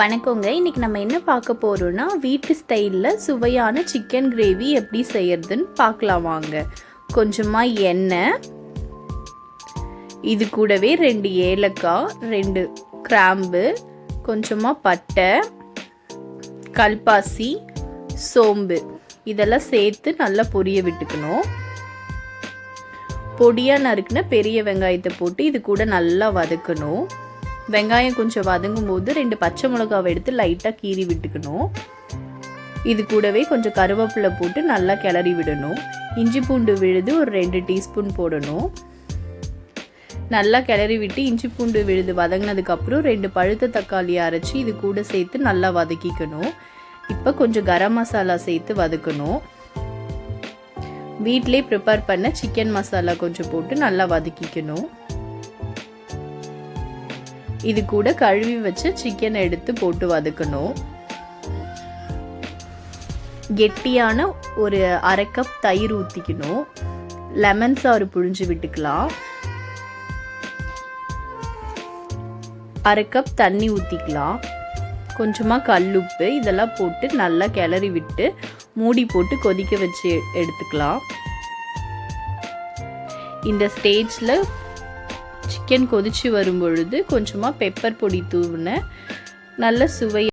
வணக்கங்க. இன்றைக்கி நம்ம என்ன பார்க்க போகிறோன்னா வீட்டு ஸ்டைலில் சுவையான சிக்கன் கிரேவி எப்படி செய்யறதுன்னு பார்க்கலாம் வாங்க. கொஞ்சமாக எண்ணெய் இது கூடவே ரெண்டு ஏலக்காய் ரெண்டு கிராம்பு கொஞ்சமாக பட்டை கல்பாசி சோம்பு. இதெல்லாம் சேர்த்து நல்லா பொரிய விட்டுக்கணும். பொடியாக நறுக்குன பெரிய வெங்காயத்தை போட்டு இது கூட நல்லா வதக்கணும். வெங்காயம் கொஞ்சம் வதங்கும் போது ரெண்டு பச்சை மிளகாவை எடுத்து லைட்டாக கீறி விட்டுக்கணும். இது கூடவே கொஞ்சம் கருவேப்பிலை போட்டு நல்லா கிளறி விடணும். இஞ்சி பூண்டு விழுது ஒரு ரெண்டு டீஸ்பூன் போடணும். நல்லா கிளறி விட்டு இஞ்சி பூண்டு விழுது வதங்கினதுக்கப்புறம் ரெண்டு பழுத்த தக்காளி அரைச்சி இது கூட சேர்த்து நல்லா வதக்கிக்கணும். இப்போ கொஞ்சம் கரம் மசாலா சேர்த்து வதக்கணும். வீட்டிலே ப்ரிப்பேர் பண்ண சிக்கன் மசாலா கொஞ்சம் போட்டு நல்லா வதக்கிக்கணும். இது கூட கழுவி வச்சு சிக்கன் எடுத்து போட்டு வதக்கணும். கெட்டியான ஒரு அரை கப் தயிர் ஊற்றிக்கணும் லெமன் சாறு புழிஞ்சு விட்டுக்கலாம். அரை கப் தண்ணி ஊற்றிக்கலாம் கொஞ்சமாக கல்லுப்பு இதெல்லாம் போட்டு நல்லா கிளறி விட்டு மூடி போட்டு கொதிக்க வச்சு எடுத்துக்கலாம். இந்த ஸ்டேஜில் சிக்கன் கொதிச்சு வரும் பொழுது கொஞ்சமாக பெப்பர் பொடி தூவினேன் நல்ல சுவை